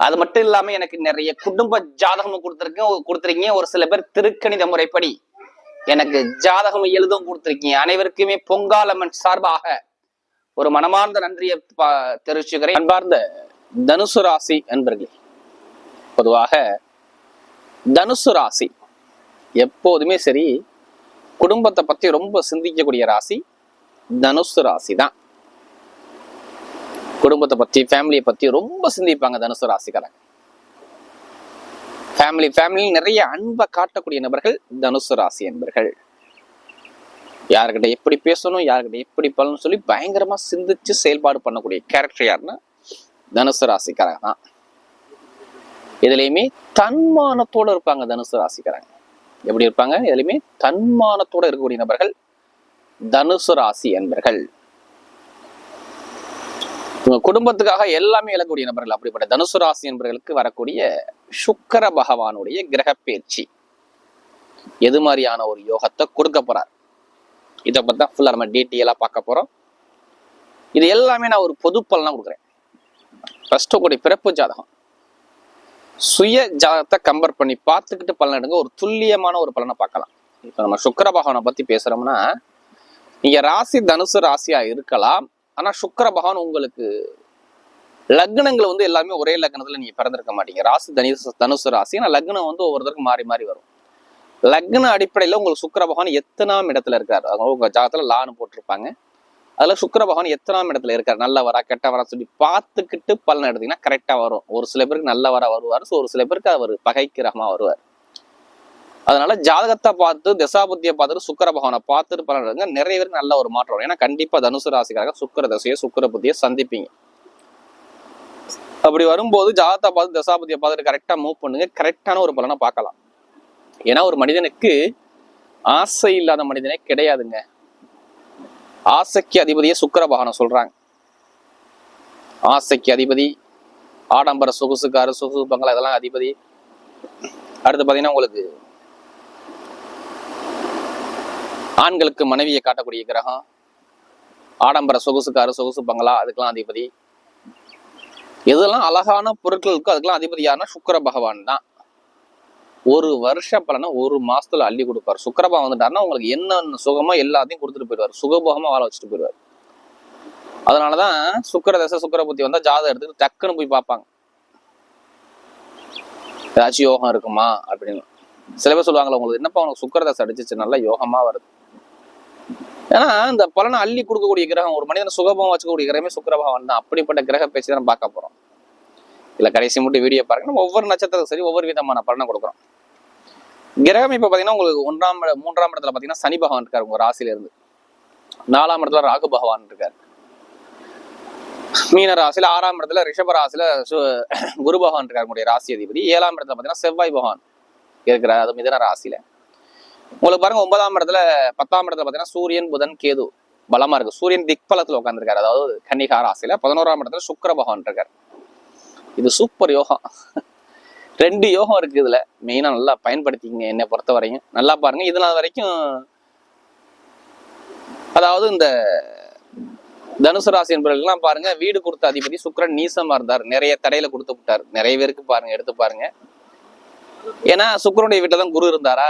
அது மட்டும் இல்லாம எனக்கு நிறைய குடும்ப ஜாதகமும் கொடுத்துருக்கேன். கொடுத்துருக்கீங்க. ஒரு சில பேர் திருக்கணித முறைப்படி எனக்கு ஜாதகம் எழுதும் கொடுத்துருக்கீங்க. அனைவருக்குமே பொங்காலம்மன் சார்பாக ஒரு மனமார்ந்த நன்றியை தெரிவிச்சுக்கிறேன். அன்பார்ந்த தனுசு ராசி அன்பர்களே பொதுவாக தனுசு ராசி எப்போதுமே சரி குடும்பத்தை பத்தி ரொம்ப சிந்திக்கக்கூடிய ராசி தனுசு ராசி தான் குடும்பத்தை பத்தி ஃபேமிலியை பத்தி ரொம்ப சிந்திப்பாங்க தனுசு ராசிக்காரங்க. ஃபேமிலி ஃபேமிலியில் நிறைய அன்பை காட்டக்கூடிய நபர்கள் தனுசு ராசி என்பர்கள். யார்கிட்ட எப்படி பேசணும் யார்கிட்ட எப்படி பலன்னு சொல்லி பயங்கரமா சிந்திச்சு செயல்பாடு பண்ணக்கூடிய கேரக்டர் யாருன்னா தனுசு ராசிக்காரங்க தான். இதுலயுமே தன்மானத்தோட இருப்பாங்க தனுசு ராசிக்காரங்க. எப்படி இருப்பாங்க? இதுலயுமே தன்மானத்தோட இருக்கக்கூடிய நபர்கள் தனுசு ராசி என்பர்கள். உங்க குடும்பத்துக்காக எல்லாமே இழக்கக்கூடிய நபர்கள் அப்படிப்பட்ட தனுசு ராசி என்பவர்களுக்கு வரக்கூடிய சுக்கர பகவானுடைய கிரக பயிற்சி எது மாதிரியான ஒரு யோகத்தை கொடுக்க போறார்? இதை பத்தி தான் ஃபுல்லா நம்ம டீட்டெயிலா பார்க்க போறோம். இது எல்லாமே நான் ஒரு பொது பலனா கொடுக்குறேன். ஃபர்ஸ்ட் உங்களுடைய பிறப்பு ஜாதகம். சுய ஜாதகத்தை கம்பேர் பண்ணி பார்த்துக்கிட்டு பலன் எடுங்க. ஒரு துல்லியமான ஒரு பலனை பார்க்கலாம். இப்போ நம்ம சுக்கர பகவானை பத்தி பேசுறோம்னா நீங்க ராசி தனுசு ராசியா இருக்கலாம். ஆனா சுக்கர பகவான் உங்களுக்கு லக்னங்கள் வந்து எல்லாமே ஒரே லக்னத்துல நீங்க பிறந்திருக்க மாட்டீங்க. ராசி தனுசு தனுசு ராசி. ஆனா லக்னம் வந்து ஒவ்வொருத்தருக்கும் மாறி மாறி வரும். லக்ன அடிப்படையில உங்களுக்கு சுக்கர பகவான் எத்தனாம் இடத்துல இருக்காரு? அவங்க உங்க ஜாதகத்துல லான்னு போட்டிருப்பாங்க. அதுல சுக்கர பகவான் எத்தனாம் இடத்துல இருக்காரு? நல்லவரா கெட்டவரா சொல்லி பார்த்துக்கிட்டு பலன் எடுத்தீங்கன்னா கரெக்டா வரும். ஒரு சில பேருக்கு நல்லவரா வருவார். ஸோ ஒரு சில பேருக்கு அவர் பகைக்கிரகமா வருவார். அதனால ஜாதகத்தை பார்த்து தசாபுத்தியை பார்த்துட்டு சுக்கர பகவானை பார்த்துட்டு பலன் நிறைய பேருக்கு நல்ல ஒரு மாற்றம் வரும். ஏன்னா கண்டிப்பா தனுசு ராசிக்காக சுக்கர தசையை சுக்கர புத்தியை சந்திப்பீங்க. அப்படி வரும்போது ஜாதகத்தை பார்த்து தசாபுத்தியை பார்த்துட்டு கரெக்டா மூவ் பண்ணுங்க. கரெக்டான ஒரு பலனை பார்க்கலாம். ஏன்னா ஒரு மனிதனுக்கு ஆசை இல்லாத மனிதனே கிடையாதுங்க. ஆசைக்கு அதிபதியே சுக்கிர பகவானை சொல்றாங்க. ஆசைக்கு அதிபதி ஆடம்பர சொகுசுக்காரு சொகுசு பங்களா இதெல்லாம் அதிபதி. அடுத்து பாத்தீங்கன்னா உங்களுக்கு ஆண்களுக்கு மனைவியை காட்டக்கூடிய கிரகம் ஆடம்பர சொகுசுக்காரு சொகுசு பங்களா அதுக்கெல்லாம் அதிபதி. இதெல்லாம் அழகான பொருட்களுக்கு அதுக்கெல்லாம் அதிபதி யாருன்னா சுக்கர பகவான் தான். ஒரு வருஷ பலனை ஒரு மாசத்துல அள்ளி கொடுப்பார். சுக்கிர பகவான் வந்துட்டாருன்னா உங்களுக்கு என்னென்ன சுகமோ எல்லாத்தையும் கொடுத்துட்டு போயிடுவார். சுகபோகமா வாழ வச்சுட்டு போயிடுவார். அதனாலதான் சுக்கர தசை சுக்கிர புத்தி வந்தா ஜாதகம் எடுத்துட்டு டக்குன்னு போய் பார்ப்பாங்க. ஏதாச்சும் யோகம் இருக்குமா அப்படின்னு. சில பேர் சொல்லுவாங்களா உங்களுக்கு என்னப்பா உனக்கு சுக்கிரதசை அடிச்சிச்சு நல்லா யோகமா வருது. ஏன்னா இந்த பலனை அள்ளி கொடுக்கக்கூடிய கிரகம் ஒரு மனிதன் சுகபம் வச்சுக்கக்கூடிய கிரகமே சுக்கரபவன் தான். அப்படிப்பட்ட கிரக பேச்சு தான் பார்க்க போறோம். இல்ல கடைசி மட்டும் வீடியோ பாருங்க. நம்ம ஒவ்வொரு நட்சத்திரத்துக்கு சரி ஒவ்வொரு விதமான பலனை கொடுக்குறோம். கிரகம் இப்ப பாத்தீங்கன்னா உங்களுக்கு ஒன்றாம் மூன்றாம் இடத்துல பாத்தீங்கன்னா சனி பகவான் இருக்காரு உங்க ராசியில இருந்து நாலாம் இடத்துல ராகு பகவான் இருக்காரு. மீன ராசியில ஆறாம் இடத்துல ரிஷப ராசியில சு- குரு பகவான் இருக்காரு உங்களுடைய ராசி அதிபதி. ஏழாம் இடத்துல பாத்தீங்கன்னா செவ்வாய் பகவான் இருக்கிறார். அது மிதன ராசியில. உங்களுக்கு பாருங்க ஒன்பதாம் இடத்துல பத்தாம் இடத்துல பாத்தீங்கன்னா சூரியன் புதன் கேது பலமா இருக்கு. சூரியன் திக்பலத்துல உட்காந்துருக்காரு அதாவது கன்னிகா ராசியில பதினோராம் இடத்துல சுக்கர பகவான் இருக்காரு. இது சூப்பர் யோகம். ரெண்டு யோகம் இருக்கு இதுல. மெயினா நல்லா பயன்படுத்திக்கங்க என்னை பொறுத்த வரைக்கும் நல்லா பாருங்க இதனால வரைக்கும் அதாவது இந்த தனுசு ராசி என்பவர்கள்லாம் பாருங்க வீடு கொடுத்த அதிபதி சுக்கிரன் நீசமா இருந்தார். நிறைய தடையில கொடுத்து விட்டார். நிறைய பேருக்கு பாருங்க எடுத்து பாருங்க. ஏன்னா சுக்கரனுடைய வீட்டில் தான் குரு இருந்தாரா?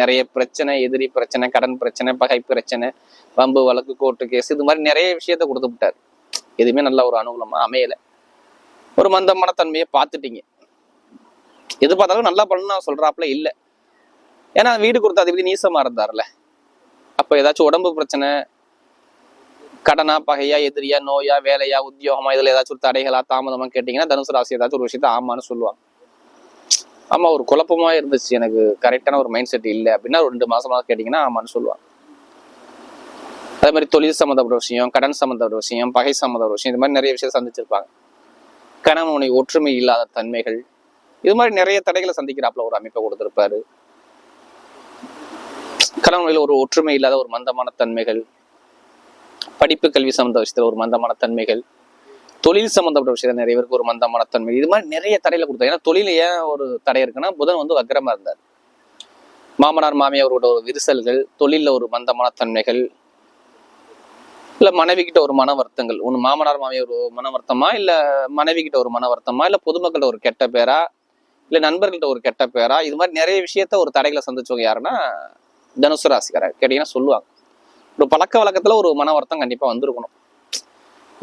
நிறைய பிரச்சனை எதிரி பிரச்சனை கடன் பிரச்சனை பகை பிரச்சனை வம்பு வழக்கு கோர்ட்டு கேஸ் இது மாதிரி நிறைய விஷயத்த கொடுத்து விட்டார். எதுவுமே நல்ல ஒரு அனுகூலமா அமையல. ஒரு மந்தமான தன்மையை பார்த்துட்டீங்க. எது பார்த்தாலும் நல்லா பண்ணணும் சொல்றாப்புல இல்ல. ஏன்னா வீடு கொடுத்த அதிபதி நீசமா இருந்தார்ல அப்போ ஏதாச்சும் உடம்பு பிரச்சனை கடனா பகையா எதிரியா நோயா வேலையா உத்தியோகமா இதுல ஏதாச்சும் ஒரு தடைகளா தாமதமா கேட்டீங்கன்னா தனுசு ராசி ஏதாச்சும் ஒரு விஷயத்த ஆமான்னு சொல்லுவாங்க. ஆமா ஒரு குழப்பமா இருந்துச்சு. எனக்கு கரெக்டான ஒரு மைண்ட் செட் இல்லை அப்படின்னா ஒரு ரெண்டு மாசமா கேட்டீங்கன்னா ஆமான்னு சொல்லுவாங்க. அதே மாதிரி தொழில் சம்மந்தப்பட்ட விஷயம் கடன் சம்மந்தப்பட்ட விஷயம் பகை சம்மந்தப்பட்ட விஷயம் இது மாதிரி நிறைய விஷயம் சந்திச்சிருப்பாங்க. கணவனை ஒற்றுமை இல்லாத தன்மைகள் இது மாதிரி நிறைய தடைகளை சந்திக்கிறாப்புல ஒரு அமைப்பை கொடுத்துருப்பாரு. கணவனில் ஒரு ஒற்றுமை இல்லாத ஒரு மந்தமான தன்மைகள் படிப்பு கல்வி சம்மந்த விஷயத்துல ஒரு மந்தமான தன்மைகள் தொழில் சம்பந்தப்பட்ட விஷயம் நிறைய பேருக்கு ஒரு மந்தமான தன்மை. இது மாதிரி நிறைய தடையில கொடுத்தாங்க ஏன்னா தொழில் ஏன் ஒரு தடை இருக்குன்னா புதன் வந்து வக்கரமா இருந்தார். மாமனார் மாமியாரோட ஒரு விரிசல்கள் தொழிலில் ஒரு மந்தமான தன்மைகள் இல்ல மனைவி கிட்ட ஒரு மன வருத்தங்கள். ஒன்று மாமனார் மாமியார் ஒரு மன வருத்தமா இல்ல மனைவி கிட்ட ஒரு மன வருத்தமா இல்ல பொதுமக்கள்கிட்ட ஒரு கெட்ட பேரா இல்ல நண்பர்கள்ட்ட ஒரு கெட்ட பேரா இது மாதிரி நிறைய விஷயத்த ஒரு தடைகளை சந்திச்சவங்க யாருன்னா தனுசு ராசிக்காரர். கேட்டீங்கன்னா சொல்லுவாங்க. ஒரு பழக்க வழக்கத்துல ஒரு மன வருத்தம் கண்டிப்பா வந்திருக்கணும்.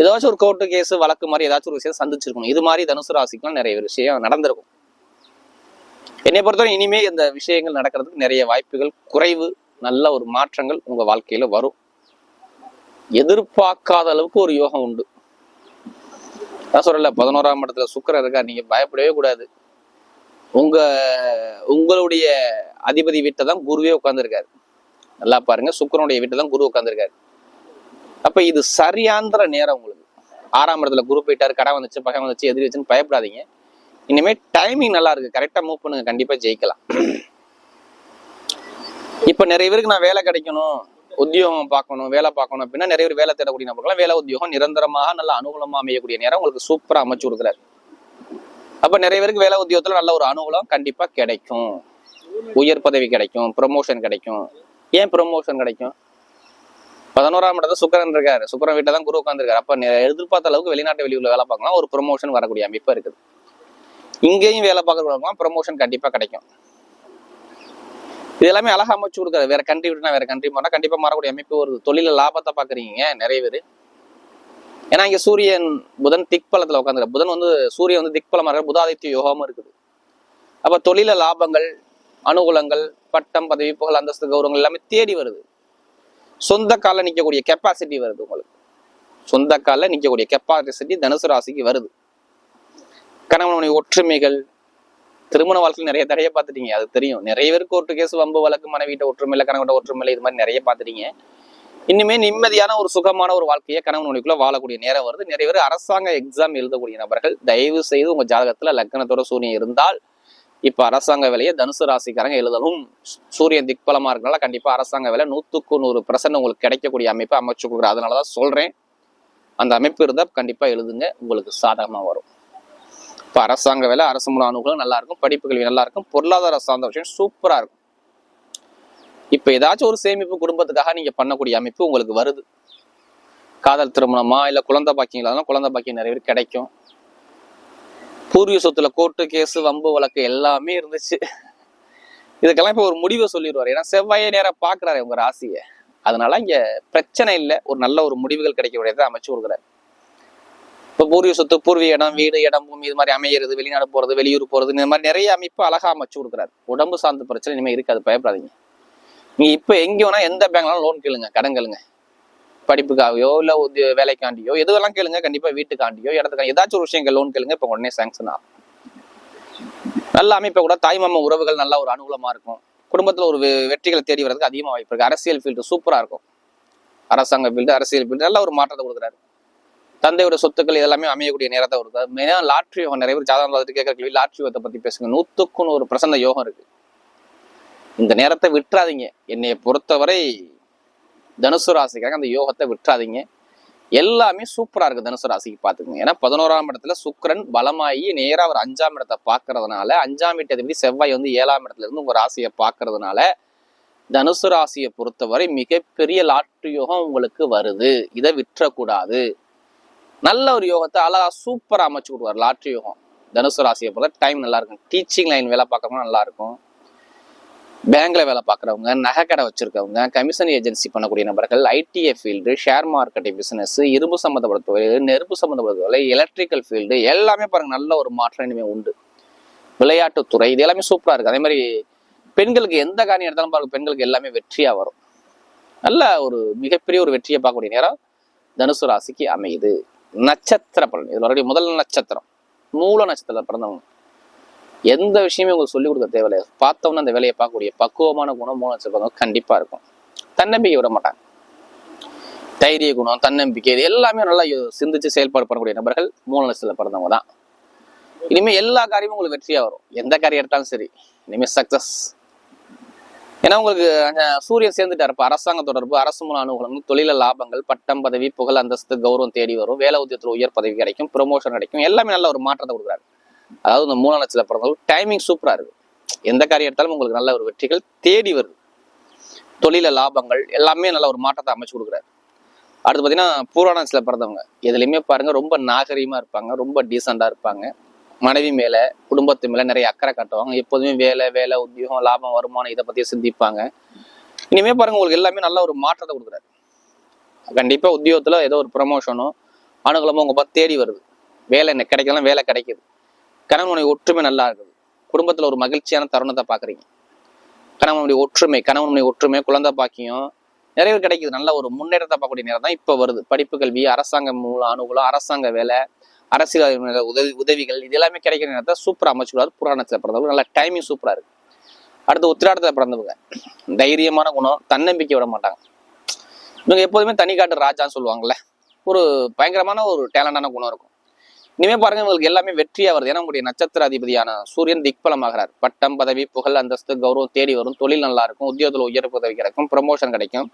ஏதாச்சும் ஒரு கோர்ட்டு கேஸ் வழக்கு மாதிரி ஏதாச்சும் ஒரு விஷயம் சந்திச்சிருக்கணும். இது மாதிரி தனுசு ராசிக்கெல்லாம் நிறைய விஷயம் நடந்திருக்கும். என்னை பொறுத்தவரை இனிமே இந்த விஷயங்கள் நடக்கிறதுக்கு நிறைய வாய்ப்புகள் குறைவு நல்ல ஒரு மாற்றங்கள் உங்க வாழ்க்கையில வரும். எதிர்பார்க்காத அளவுக்கு ஒரு யோகம் உண்டு. நான் சொல்லல பதினோராம் இடத்துல சுக்கிரன் இருக்கா நீங்க பயப்படவே கூடாது. உங்க உங்களுடைய அதிபதி வீட்டை தான் குருவே உட்கார்ந்துருக்காரு. நல்லா பாருங்க சுக்கரனுடைய வீட்டில் தான் குரு உட்காந்துருக்காரு அப்ப இது சரியாந்திர நேரம் உங்களுக்கு. ஆறாம் இடத்துல குரு போயிட்டாரு கடை வந்துச்சு பகை வந்துச்சு எதிரி வச்சுன்னு பயப்படாதீங்க. இனிமே டைமிங் நல்லா இருக்கு. கரெக்டா மூவ் பண்ணுங்க. கண்டிப்பா ஜெயிக்கலாம். இப்ப நிறைய பேருக்கு நான் வேலை கிடைக்கணும் உத்தியோகம் பார்க்கணும் வேலை பார்க்கணும் அப்படின்னா நிறைய பேர் வேலை தேடக்கூடிய நபர்கள்லாம் வேலை உத்தியோகம் நிரந்தரமாக நல்ல அனுகூலமா அமையக்கூடிய நேரம் உங்களுக்கு சூப்பரா அமைச்சு கொடுக்குறாரு. அப்ப நிறைய பேருக்கு வேலை உத்தியோகத்துல நல்ல ஒரு அனுகூலம் கண்டிப்பா கிடைக்கும். உயர் பதவி கிடைக்கும் ப்ரொமோஷன் கிடைக்கும். ஏன் ப்ரொமோஷன் கிடைக்கும்? பதினோராம் இடத்துல சுக்கரன் இருக்காரு. சுக்கரன் வீட்டில் தான் குரு உட்காந்துருக்காரு அப்போ எதிர்பார்த்த அளவுக்கு வெளிநாட்டு வெளியூர்ல வேலை பார்க்கலாம். ஒரு ப்ரொமோஷன் வரக்கூடிய அமைப்பு இருக்குது. இங்கேயும் வேலை பார்க்கறவங்களுக்குலாம் ப்ரொமோஷன் கண்டிப்பாக கிடைக்கும். இது எல்லாமே அழகா அமைச்சு கொடுக்குறாரு வேற கண்ட்ரி விட்டுனா வேற கண்ட்ரி போனால் கண்டிப்பாக மாறக்கூடிய அமைப்பு ஒரு தொழில லாபத்தை பாக்குறீங்க நிறைய பேர். ஏன்னா இங்கே சூரியன் புதன் திக்பலத்தில் உட்காந்துரு புதன் வந்து சூரியன் வந்து திக்பலமாக இருக்கிற புதாதித்ய யோகமும் இருக்குது. அப்போ தொழில லாபங்கள் அனுகூலங்கள் பட்டம் பதவி புகழ் அந்தஸ்து கௌரவங்கள் எல்லாமே தேடி வருது. சொந்த காலில் நிற்கக்கூடிய கெப்பாசிட்டி வருது உங்களுக்கு. சொந்த காலில் நிற்கக்கூடிய கெப்பாசிட்டி தனுசு ராசிக்கு வருது. கணவனுடைய ஒற்றுமைகள் திருமண வாழ்க்கையில் நிறைய தடையை பார்த்துட்டீங்க. அது தெரியும். நிறைய பேருக்கு கோர்ட்டு கேஸ் வம்பு வழக்கு மனைவிட்ட ஒற்றுமை இல்லை கணவன்கிட்ட ஒற்றுமை இல்லை இது மாதிரி நிறைய பார்த்துட்டீங்க. இனிமே நிம்மதியான ஒரு சுகமான ஒரு வாழ்க்கையை கணவன் வாழக்கூடிய நேரம் வருது. நிறைய பேர் அரசாங்க எக்ஸாம் எழுதக்கூடிய நபர்கள் தயவு செய்து உங்க ஜாதகத்துல லக்னத்தோட சூரியன் இருந்தால் இப்ப அரசாங்க வேலையை தனுசு ராசிக்காரங்க எழுதணும் சூரியன் திக்பலமா இருக்கனால கண்டிப்பா அரசாங்க வேலை நூத்துக்கு நூறு பிரசன்ட் உங்களுக்கு கிடைக்கக்கூடிய அமைப்பை அமைச்சு கொடுக்குறேன் அதனாலதான் சொல்றேன். அந்த அமைப்பு இருந்தா கண்டிப்பா எழுதுங்க. உங்களுக்கு சாதகமா வரும். இப்ப அரசாங்க வேலை அரசு மூல அனுகூலம் நல்லா இருக்கும். படிப்பு கல்வி நல்லா இருக்கும். பொருளாதார சார்ந்த விஷயம் சூப்பரா இருக்கும். இப்ப ஏதாச்சும் ஒரு சேமிப்பு குடும்பத்துக்காக நீங்க பண்ணக்கூடிய அமைப்பு உங்களுக்கு வருது. காதல் திருமணமா இல்ல குழந்தை பாக்கியம் இல்லாதனா குழந்தை பாக்கியம் நிறைய பேர் கிடைக்கும். பூர்வீக சொத்துல கோர்ட்டு கேஸ் வம்பு வழக்கு எல்லாமே இருந்துச்சு. இதுக்கெல்லாம் இப்ப ஒரு முடிவை சொல்லிடுவார் ஏன்னா செவ்வாயே நேரம் பாக்குறாரு உங்க ராசியை. அதனால இங்க பிரச்சனை இல்லை. ஒரு நல்ல ஒரு முடிவுகள் கிடைக்கக்கூடியதை அமைச்சு கொடுக்குறாரு. இப்போ பூர்வீக சொத்து பூர்வீக இடம் வீடு இடம் பூமி இது மாதிரி அமையிறது வெளிநாடு போறது வெளியூர் போறது இந்த மாதிரி நிறைய அமைப்பு அழகா அமைச்சு கொடுக்குறாரு. உடம்பு சார்ந்த பிரச்சனை இனிமேல் இருக்காது. பயப்படாதீங்க. நீங்க இப்போ எங்கே வேணா எந்த பேங்க்னாலும் லோன் கேளுங்க. கடன் கேளுங்க. படிப்புக்காகவோ இல்லை உத்திய வேலைக்காண்டியோ எதுவெல்லாம் கேளுங்க கண்டிப்பாக வீட்டுக்காண்டியோ இடத்துக்கு ஏதாச்சும் ஒரு விஷயம் லோன் கேளுங்க இப்போ உடனே சேங்ஷன் ஆகும். நல்ல அமைப்பை கூட தாய்மாம உறவுகள் நல்ல ஒரு அனுகூலமாக இருக்கும். குடும்பத்தில் ஒரு வெற்றிகளை தேடி வர்றதுக்கு அதிகமாக வாய்ப்பு இருக்குது அரசியல் ஃபீல்டு சூப்பராக இருக்கும். அரசாங்க ஃபீல்டு அரசியல் ஃபீல்டு நல்ல ஒரு மாற்றத்தை கொடுக்குறாரு. தந்தையோட சொத்துக்கள் எல்லாமே அமையக்கூடிய நேரத்தை கொடுக்குறாரு. மெயினாக லாட்ரி யோகம் நிறைய பேர் ஜாதகம் பார்த்துட்டு கேட்குற கேள்வி லாட்ரி யோகத்தை பற்றி பேசுங்க. நூற்றுக்குன்னு ஒரு பிரசந்த யோகம் இருக்குது இந்த நேரத்தை விட்டுறாதீங்க. என்னைய பொறுத்தவரை தனுசு ராசிக்காக அந்த யோகத்தை விட்டுறாதீங்க. எல்லாமே சூப்பராக இருக்குது தனுசு ராசிக்கு பார்த்துக்கோங்க. ஏன்னா பதினோராம் இடத்துல சுக்கிரன் பலமாகி நேராக அவர் அஞ்சாம் இடத்தை பார்க்கறதுனால அஞ்சாம் வீட்டு அதிபதி செவ்வாய் வந்து ஏழாம் இடத்துல இருந்து உங்கள் ராசியை பார்க்கறதுனால தனுசு ராசியை பொறுத்தவரை மிகப்பெரிய லாட்ரி யோகம் உங்களுக்கு வருது. இதை விட்டுறக்கூடாது. நல்ல ஒரு யோகத்தை அழகா சூப்பராக அமைச்சு கொடுவார் லாட்ரி யோகம். தனுசு ராசியை பொறுத்த டைம் நல்லா இருக்கும். டீச்சிங் லைன் வேலை பார்க்கறவங்க நல்லா இருக்கும். பேங்க்ல வேலை பார்க்குறவங்க நகைக்கடை வச்சிருக்கவங்க கமிஷன் ஏஜென்சி பண்ணக்கூடிய நபர்கள் ITI field share marketing business இரும்பு சம்மந்தப்பட்ட தொழில் நெருப்பு சம்மந்தப்பட்ட தொழில் எலக்ட்ரிக்கல் ஃபீல்டு எல்லாமே பாருங்க நல்ல ஒரு மாற்றம் இனிமே உண்டு. விளையாட்டுத்துறை இது எல்லாமே சூப்பராக இருக்குது அதே மாதிரி பெண்களுக்கு எந்த காரியம் எடுத்தாலும் பாருங்க பெண்களுக்கு எல்லாமே வெற்றியாக வரும். நல்ல ஒரு மிகப்பெரிய ஒரு வெற்றியை பார்க்கக்கூடிய நேரம் தனுசு ராசிக்கு அமையுது. நட்சத்திர பலன் இது மறுபடியும் முதல் நட்சத்திரம் மூல நட்சத்திரத்தில் பிறந்தவங்க. எந்த விஷயமே உங்களுக்கு சொல்லிக் கொடுக்க தேவையில்லை. பார்த்தோம்னா அந்த வேலையை பார்க்கக்கூடிய பக்குவமான குணம் மூலம் வச்சிருப்பாங்க கண்டிப்பா இருக்கும். தன்னம்பிக்கை விட மாட்டாங்க. தைரிய குணம் தன்னம்பிக்கை இது எல்லாமே நல்லா சிந்திச்சு செயல்பாடு பண்ணக்கூடிய நபர்கள் மூல நட்சத்திரத்தில் பிறந்தவங்க தான். இனிமே எல்லா காரியமும் உங்களுக்கு வெற்றியா வரும். எந்த காரியம் எடுத்தாலும் சரி இனிமேல் சக்ஸஸ் ஏன்னா உங்களுக்கு அந்த சூரியன் சேர்ந்துட்டார். இப்போ அரசாங்க தொடர்பு அரசு மூல அனுகூலம் தொழில லாபங்கள் பட்டம் பதவி புகழ் அந்தஸ்து கௌரவம் தேடி வரும். வேலை உத்தியத்தில் உயர் பதவி கிடைக்கும் ப்ரொமோஷன் கிடைக்கும். எல்லாமே நல்ல ஒரு மாற்றத்தை கொடுக்குறாரு. அதாவது இந்த மூல நட்சத்திர பிறந்தவங்க டைமிங் சூப்பரா இருக்கு. எந்த காரியம் எடுத்தாலும் உங்களுக்கு நல்ல ஒரு வெற்றிகள் தேடி வருது. தொழில லாபங்கள் எல்லாமே நல்ல ஒரு மாற்றத்தை அமைச்சு கொடுக்குறாரு. அடுத்து பார்த்தீங்கன்னா பூராண பிறந்தவங்க. எதுலையுமே பாருங்க ரொம்ப நாகரீகமாக இருப்பாங்க ரொம்ப டீசெண்டாக இருப்பாங்க. மனைவி மேல குடும்பத்து மேல நிறைய அக்கறை காட்டுவாங்க. எப்போதுமே வேலை வேலை உத்தியோகம் லாபம் வருமானம் இதை பத்தி சிந்திப்பாங்க. இனிமே பாருங்க உங்களுக்கு எல்லாமே நல்ல ஒரு மாற்றத்தை கொடுக்குறாரு. கண்டிப்பா உத்தியோகத்துல ஏதோ ஒரு ப்ரமோஷனோ அனுகூலமோ உங்க பார்த்து தேடி வருது. வேலை என்ன கிடைக்கலாம் வேலை கிடைக்குது. கணவனுடைய ஒற்றுமை நல்லா இருக்குது. குடும்பத்தில் ஒரு மகிழ்ச்சியான தருணத்தை பார்க்குறீங்க. கணவனுடைய ஒற்றுமை கணவனுடைய ஒற்றுமை குழந்தை பாக்கியம் நிறைய கிடைக்குது. நல்ல ஒரு முன்னேற்றத்தை பார்க்கக்கூடிய நேரம் தான் இப்போ வருது. படிப்பு கல்வி அரசாங்க மூலம் அனுகூலம் அரசாங்க வேலை அரசியல் உதவி உதவிகள் இது எல்லாமே கிடைக்கிற நேரத்தை சூப்பராக அமைச்சுள்ளார் புராணத்தில் பிறந்தவங்க. நல்ல டைமிங் சூப்பராக இருக்கு. அடுத்து உத்திராடத்தில் பிறந்தவங்க. தைரியமான குணம் தன்னம்பிக்கை விட மாட்டாங்க. இவங்க எப்போதுமே தனி காட்டு ராஜான்னு சொல்லுவாங்கல்ல. ஒரு பயங்கரமான ஒரு டேலண்டான குணம் இருக்கும். இனிமே பாருங்க இவங்களுக்கு எல்லாமே வெற்றியா வருது. ஏன்னா உங்களுடைய நட்சத்திர அதிபதியான சூரியன் திக்பலமாகிறார். பட்டம் பதவி புகழ் அந்தஸ்து கௌரவம் தேடி வரும். தொழில் நல்லா இருக்கும். உத்தியோகத்தில் உயர் பதவி கிடைக்கும். ப்ரமோஷன் கிடைக்கும்.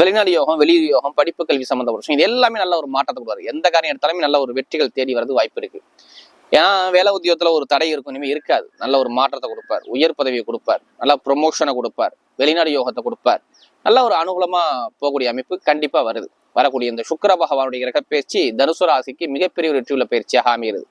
வெளிநாடு யோகம் வெளியூர் யோகம் படிப்பு கல்வி சம்மந்த வருஷம் இது எல்லாமே நல்ல ஒரு மாற்றத்தை கொடுவாரு எந்த காரியம் எடுத்தாலுமே நல்ல ஒரு வெற்றிகள் தேடி வரது வாய்ப்பு இருக்கு. ஏன்னா வேலை உத்தியோகத்துல ஒரு தடை இருக்கும். இனிமே இருக்காது. நல்ல ஒரு மாற்றத்தை கொடுப்பார். உயர் பதவியை கொடுப்பார். நல்ல ப்ரொமோஷனை கொடுப்பார். வெளிநாடு யோகத்தை கொடுப்பார். நல்ல ஒரு அனுகூலமா போகக்கூடிய அமைப்பு கண்டிப்பா வருது. வரக்கூடிய இந்த சுக்கர பகவானுடைய கிரக தனுசு ராசிக்கு மிகப்பெரிய ஒரு வெற்றியுள்ள பயிற்சியாக அமைகிறது.